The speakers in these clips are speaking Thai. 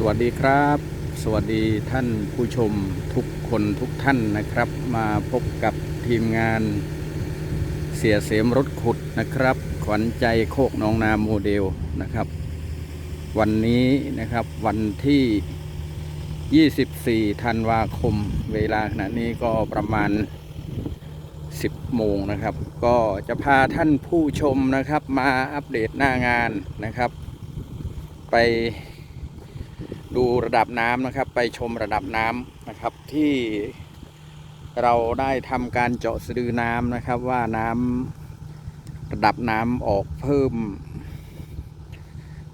สวัสดีครับ สวัสดีท่านผู้ชมทุกคนทุกท่านนะครับ มาพบกับทีมงานเสียเสมรถขุดนะครับ ขวัญใจโคกหนองนาโมเดลนะครับ วันนี้นะครับวันที่ 24 ธันวาคม เวลาขณะนี้ก็ประมาณ 10 โมงนะครับ ก็จะพาท่านผู้ชมนะครับมาอัปเดตหน้างานนะครับ ไป ดูระดับน้ำนะครับ ไปชมระดับน้ำนะครับที่เราได้ทำการเจาะสะดือน้ำนะครับว่าน้ำระดับน้ำออกเพิ่ม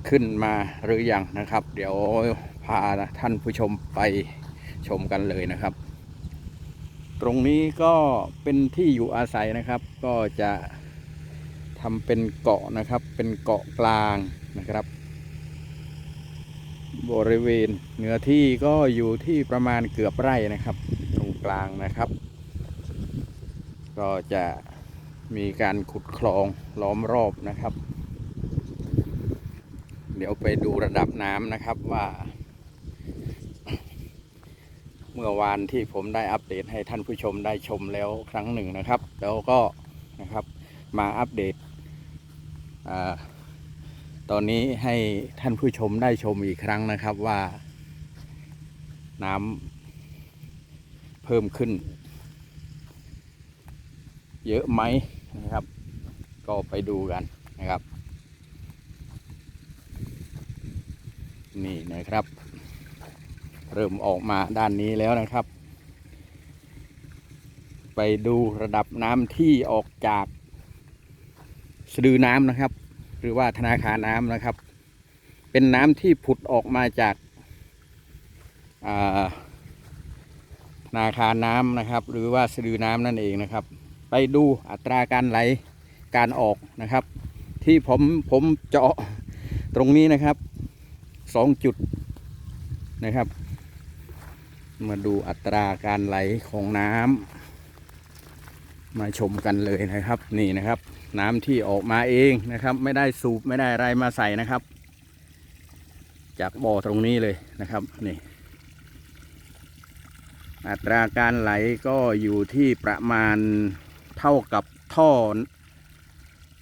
ขึ้นมาหรือยังนะครับ เดี๋ยวพาท่านผู้ชมไปชมกันเลยนะครับ ตรงนี้ก็เป็นที่อยู่อาศัยนะครับ ก็จะทำเป็นเกาะนะครับ เป็นเกาะกลางนะครับ บริเวณเนื้อที่ก็อยู่ที่ประมาณเกือบไร่นะครับ ตรงกลางนะครับ ก็จะมีการขุดคลองล้อมรอบนะครับ เดี๋ยวไปดูระดับน้ำนะครับว่า เมื่อวานที่ผมได้อัปเดตให้ท่านผู้ชมได้ชมแล้วครั้งหนึ่งนะครับ แล้วก็นะครับมาอัปเดต ตอนนี้ให้ท่านผู้ชมได้ชมอีกครั้งนะครับว่า น้ำเพิ่มขึ้น เยอะไหมนะครับ ก็ไปดูกันนะครับ นี่นะครับ เริ่มออกมาด้านนี้แล้วนะครับ ไปดูระดับน้ำที่ออกจากสะดือน้ำนะครับ หรือว่าธนาคารน้ำนะครับ เป็นน้ำที่ผุดออกมาจากาธนาคารน้ำนะครับ หรือว่าสะดือน้ำนั่นเองนะครับ ไปดูอัตราการไหลการออกนะครับ ที่ผมผมเจาะตรงนี้นะครับสองจุดนะครับ มาดูอัตราการไหลของน้ำมาชมกันเลยนะครับนี่นะครับ น้ำที่ออกมาเองนะครับ ไม่ได้สูบไม่ได้อะไรมาใส่นะครับ จากบ่อตรงนี้เลยนะครับนี่อัตราการไหลก็อยู่ที่ประมาณเท่ากับท่อ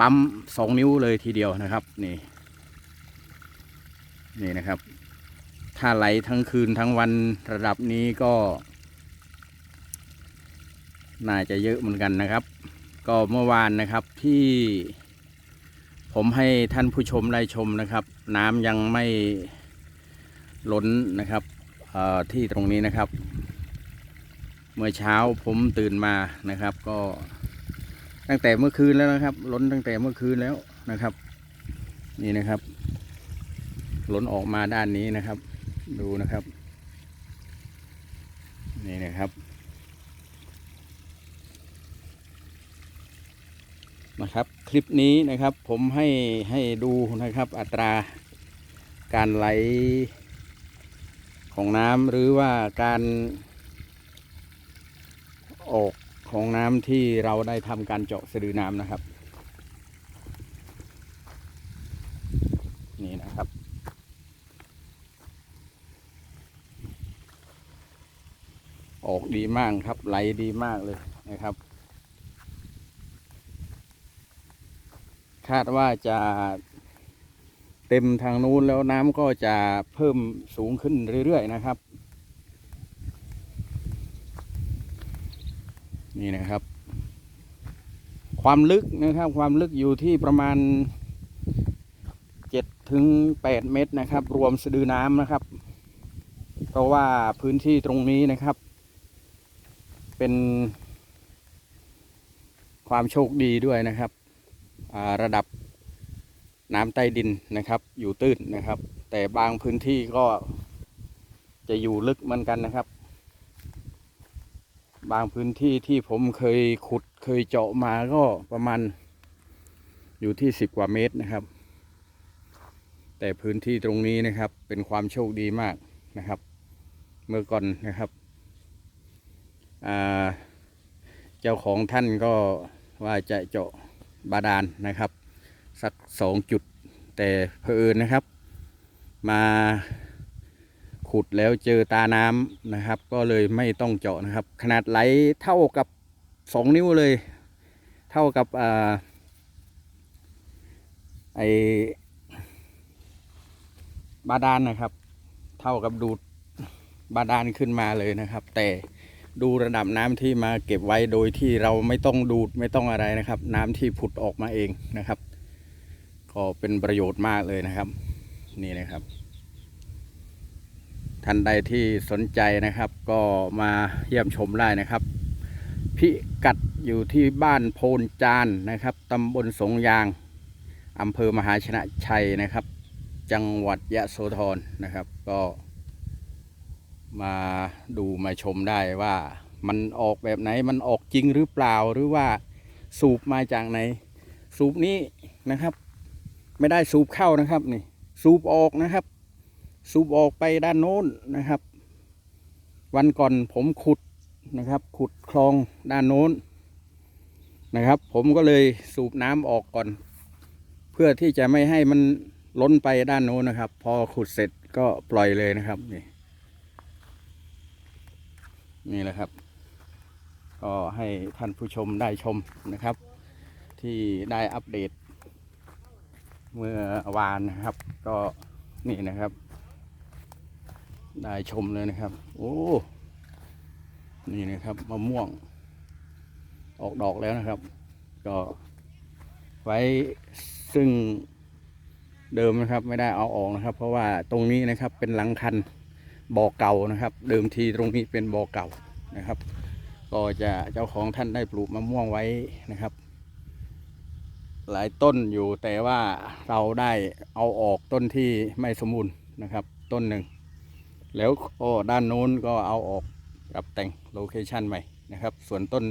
ปั๊มสองนิ้วเลยทีเดียวนะครับนี่นี่นะครับ ถ้าไหลทั้งคืนทั้งวันระดับนี้ก็ น่าจะเยอะเหมือนกันนะครับ ก็เมื่อวานนะครับที่ผมให้ท่านผู้ชมได้ชมนะครับ น้ำยังไม่ล้นนะครับที่ตรงนี้นะครับ เมื่อเช้าผมตื่นมานะครับ ก็ตั้งแต่เมื่อคืนแล้วนะครับ ล้นตั้งแต่เมื่อคืนแล้วนะครับ นี่นะครับ ล้นออกมาด้านนี้นะครับ ดูนะครับ นี่นะครับ นะครับ คลิปนี้นะครับผมให้ให้ดูนะครับอัตราการไหลของน้ำหรือว่าการออกของน้ำที่เราได้ทำการเจาะสะดือน้ำนะครับนี่นะครับ ออกดีมากครับไหลดีมากเลยนะครับ คาดว่าจะเต็มทางนู้นแล้วน้ำก็จะเพิ่มสูงขึ้นเรื่อยๆนะครับ นี่นะครับ ความลึกนะครับ ความลึกอยู่ที่ประมาณเจ็ดถึงแปดเมตรนะครับ รวมสะดือน้ำนะครับ เพราะว่าพื้นที่ตรงนี้นะครับ เป็นความโชคดีด้วยนะครับ ระดับน้ำใต้ดินนะครับ อยู่ตื้นนะครับ แต่บางพื้นที่ก็จะอยู่ลึกเหมือนกันนะครับ บางพื้นที่ที่ผมเคยขุดเคยเจาะมาก็ประมาณอยู่ที่สิบกว่าเมตรนะครับ แต่พื้นที่ตรงนี้นะครับเป็นความโชคดีมากนะครับ เมื่อก่อนนะครับเจ้าของท่านก็ว่าจะเจาะ บาดาลนนะครับ สักสองจุด แต่เพอเอิญนะครับ มาขุดแล้วเจอตาน้ำนะครับ ก็เลยไม่ต้องเจาะนะครับ ขนาดไหลเท่ากับสองนิ้วเลย เท่ากับอไอบาดาลนะครับ เท่ากับดูดบาดาลขึ้นมาเลยนะครับ แต่ ดูระดับน้ำที่มาเก็บไว้โดยที่เราไม่ต้องดูดไม่ต้องอะไรนะครับ น้ำที่ผุดออกมาเองนะครับ ก็เป็นประโยชน์มากเลยนะครับ นี่นะครับ ท่านใดที่สนใจนะครับ ก็มาเยี่ยมชมได้นะครับ พิกัดอยู่ที่บ้านโพนจานนะครับตำบลสงยางอำเภอมหาชนะชัยนะครับ จังหวัดยะโสธรนะครับ ก็ มาดูมาชมได้ว่ามันออกแบบไหนมันออกจริงหรือเปล่าหรือว่าสูบมาจากไหน สูบนี้นะครับ ไม่ได้สูบเข้านะครับนี่ สูบออกนะครับ สูบออกไปด้านโน้นนะครับ วันก่อนผมขุดนะครับ ขุดคลองด้านโน้นนะครับ ผมก็เลยสูบน้ำออกก่อน เพื่อที่จะไม่ให้มันล้นไปด้านโน้นนะครับ พอขุดเสร็จก็ปล่อยเลยนะครับนี่ นี่แหละครับ ก็ให้ท่านผู้ชมได้ชมนะครับ ที่ได้อัปเดต เมื่อวานนะครับ ก็นี่นะครับ ได้ชมเลยนะครับ โอ้นี่นะครับมะม่วง ออกดอกแล้วนะครับ ก็ไว้ซึ่งเดิมนะครับไม่ได้เอาออกนะครับ เพราะว่าตรงนี้นะครับเป็นหลังคัน บ่อเก่านะครับ เดิมทีตรงนี้เป็นบ่อเก่านะครับ ก็จะเจ้าของท่านได้ปลูกมะม่วงไว้นะครับ หลายต้นอยู่แต่ว่าเราได้เอาออกต้นที่ไม่สมบูรณ์นะครับ ต้นหนึ่ง แล้วก็ด้านโน้นก็เอาออกปรับแต่งโลเคชันใหม่นะครับ ส่วนต้น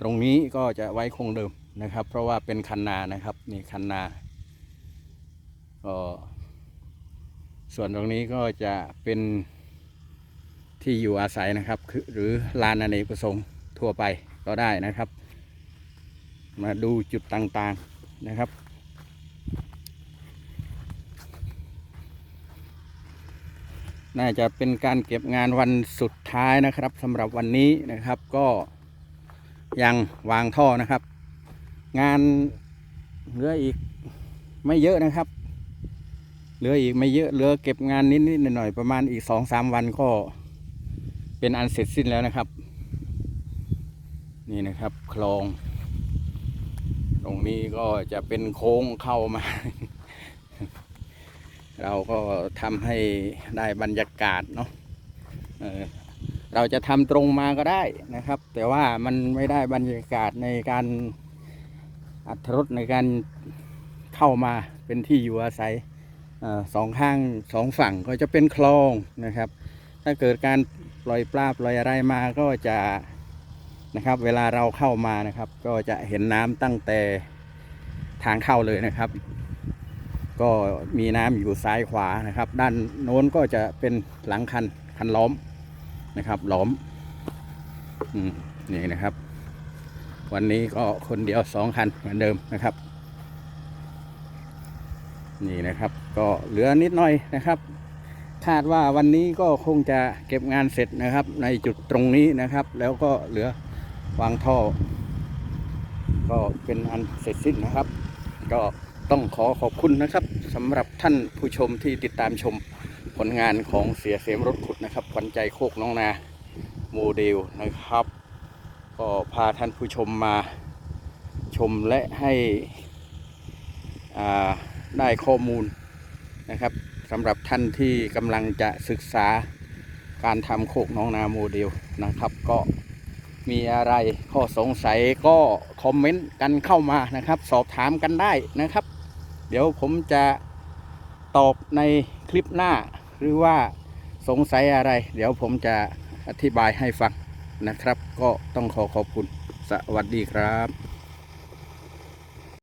ตรงนี้ก็จะไว้คงเดิมนะครับ เพราะว่าเป็นคันนานะครับนี่คันนาก็ส่วนตรงนี้ก็จะเป็น ที่อยู่อาศัยนะครับ หรือลานอเนกประสงค์ทั่วไปก็ได้นะครับ มาดูจุดต่างๆนะครับ น่าจะเป็นการเก็บงานวันสุดท้ายนะครับสำหรับวันนี้นะครับก็ยังวางท่อนะครับ งานเหลืออีกไม่เยอะนะครับ เหลืออีกไม่เยอะเหลือเก็บงานนิดๆหน่อยๆประมาณอีกสองสามวันก็ เป็นอันเสร็จสิ้นแล้วนะครับ นี่นะครับคลอง ตรงนี้ก็จะเป็นโค้งเข้ามา เราก็ทำให้ได้บรรยากาศเนาะเออเราจะทำตรงมาก็ได้นะครับ แต่ว่ามันไม่ได้บรรยากาศในการอัตรสในการเข้ามาเป็นที่อยู่อาศัยออสองข้างสองฝั่งก็จะเป็นคลองนะครับ ถ้าเกิดการ ปล่อยปลาปล่อยอะไรมาก็จะนะครับ เวลาเราเข้ามานะครับ ก็จะเห็นน้ำตั้งแต่ทางเข้าเลยนะครับ ก็มีน้ำอยู่ซ้ายขวานะครับ ด้านโน้นก็จะเป็นหลังคันคันล้อมนะครับ ล้อมอืมนี่นะครับ วันนี้ก็คนเดียวสองคันเหมือนเดิมนะครับ นี่นะครับ ก็เหลือนิดหน่อยนะครับ คาดว่าวันนี้ก็คงจะเก็บงานเสร็จนะครับ ในจุดตรงนี้นะครับ แล้วก็เหลือวางท่อ ก็เป็นอันเสร็จสิ้นนะครับ ก็ต้องขอขอบคุณนะครับสำหรับท่านผู้ชมที่ติดตามชมผลงานของเสียเสมรถขุดนะครับขวัญใจโคกน้องนาโมเดลนะครับ ก็พาท่านผู้ชมมาชมและให้ได้ข้อมูลนะครับำหรับท่านที่กำลังจะศึกษาการทำโคกน้องนาโมเดลนะครับ ก็มีอะไรข้อสงสัยก็คอมเมนต์กันเข้ามานะครับ สอบถามกันได้นะครับ เดี๋ยวผมจะตอบในคลิปหน้า หรือว่าสงสัยอะไร เดี๋ยวผมจะอธิบายให้ฟังนะครับ ก็ต้องขอขอบคุณสวัสดีครับ